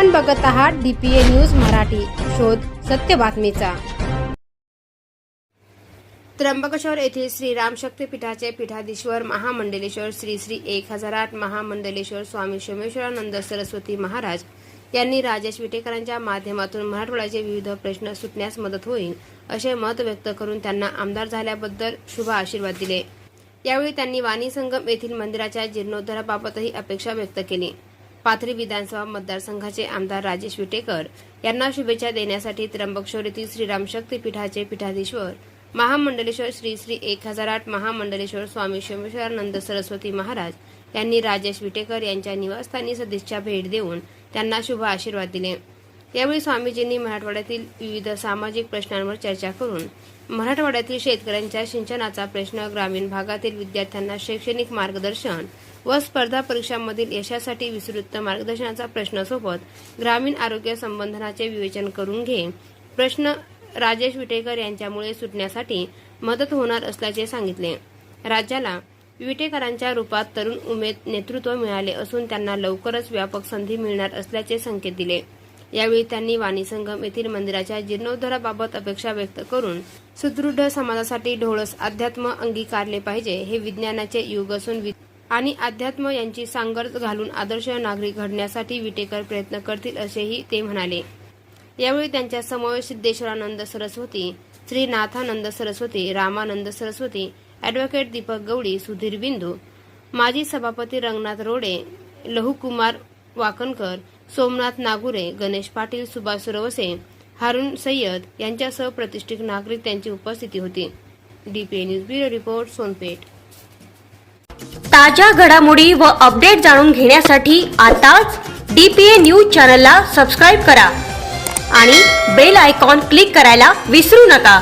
आपण बघत आहात डीपीए न्यूज मराठी. शोध सत्य बातमीचा. त्र्यंबकेश्वर येथील श्री रामशक्तीपीठाचे पीठाधीश्वर महामंडलेश्वर श्री श्री एक हजार आठ महामंडलेश्वर स्वामी सोमेश्वरानंद सरस्वती महाराज यांनी राजेश विटेकरांच्या माध्यमातून मराठवाड्याचे विविध प्रश्न सुटण्यास मदत होईल असे मत व्यक्त करून त्यांना आमदार झाल्याबद्दल शुभ आशीर्वाद दिले. यावेळी त्यांनी वाणी संगम येथील मंदिराच्या जीर्णोद्धाराबाबतही अपेक्षा व्यक्त केली. पाथरी विधानसभा मतदारसंघाचे आमदार राजेश विटेकर यांना शुभेच्छा देण्यासाठी त्र्यंबकेश्वर येथील श्रीराम शक्ती पीठाचे पीठाधीश्वर महामंडलेश्वर श्री श्री एक हजार आठ महामंडलेश्वर स्वामी सोमेश्वरानंद सरस्वती महाराज यांनी राजेश विटेकर यांच्या निवासस्थानी सदिच्छा भेट देऊन त्यांना शुभ आशीर्वाद दिले. यावेळी स्वामीजींनी मराठवाड्यातील विविध सामाजिक प्रश्नांवर चर्चा करून मराठवाड्यातील शेतकऱ्यांच्या सिंचनाचा प्रश्न ग्रामीण भागातील विद्यार्थ्यांना शैक्षणिक मार्गदर्शन व स्पर्धा परीक्षांमधील यशासाठी विस्तृत मार्गदर्शनाचा प्रश्नासोबत ग्रामीण आरोग्य संबंधनाचे विवेचन करून घे. प्रश्न राजेश विटेकर यांच्यामुळे सुटण्यासाठी मदत होणार असल्याचे सांगितले. राज्याला विटेकरांच्या रूपात तरुण उमेद नेतृत्व मिळाले असून त्यांना लवकरच व्यापक संधी मिळणार असल्याचे संकेत दिले. यावेळी त्यांनी वाणी संगम येथील मंदिराच्या जीर्णोद्धाराबाबत अपेक्षा व्यक्त करून सुदृढ समाजासाठी ढोळस अध्यात्म अंगीकारले पाहिजे हे विज्ञानाचे युग असून वि- आणि अध्यात्म यांची सांगड घालून आदर्श नागरिक घडण्यासाठी विटेकर प्रयत्न करतील असेही ते म्हणाले. यावेळी त्यांच्या समावेश सिद्धेश्वरानंद सरस्वती श्री नाथानंद सरस्वती रामानंद सरस्वती ॲडव्होकेट दीपक गवळी सुधीर बिंदू माजी सभापती रंगनाथ रोडे लहुकुमार वाकणकर सोमनाथ नागुरे गणेश पाटील सुभाष सुरवसे हारून सय्यद यांच्यासह प्रतिष्ठित नागरिक त्यांची उपस्थिती होती. DPA news bureau report Sonpeth. ताज्या घडामोडी व अपडेट जाणून घेण्यासाठी आताच डीपीए न्यूज चॅनलला सबस्क्राईब करा आणि बेल आयकॉन क्लिक करायला विसरू नका.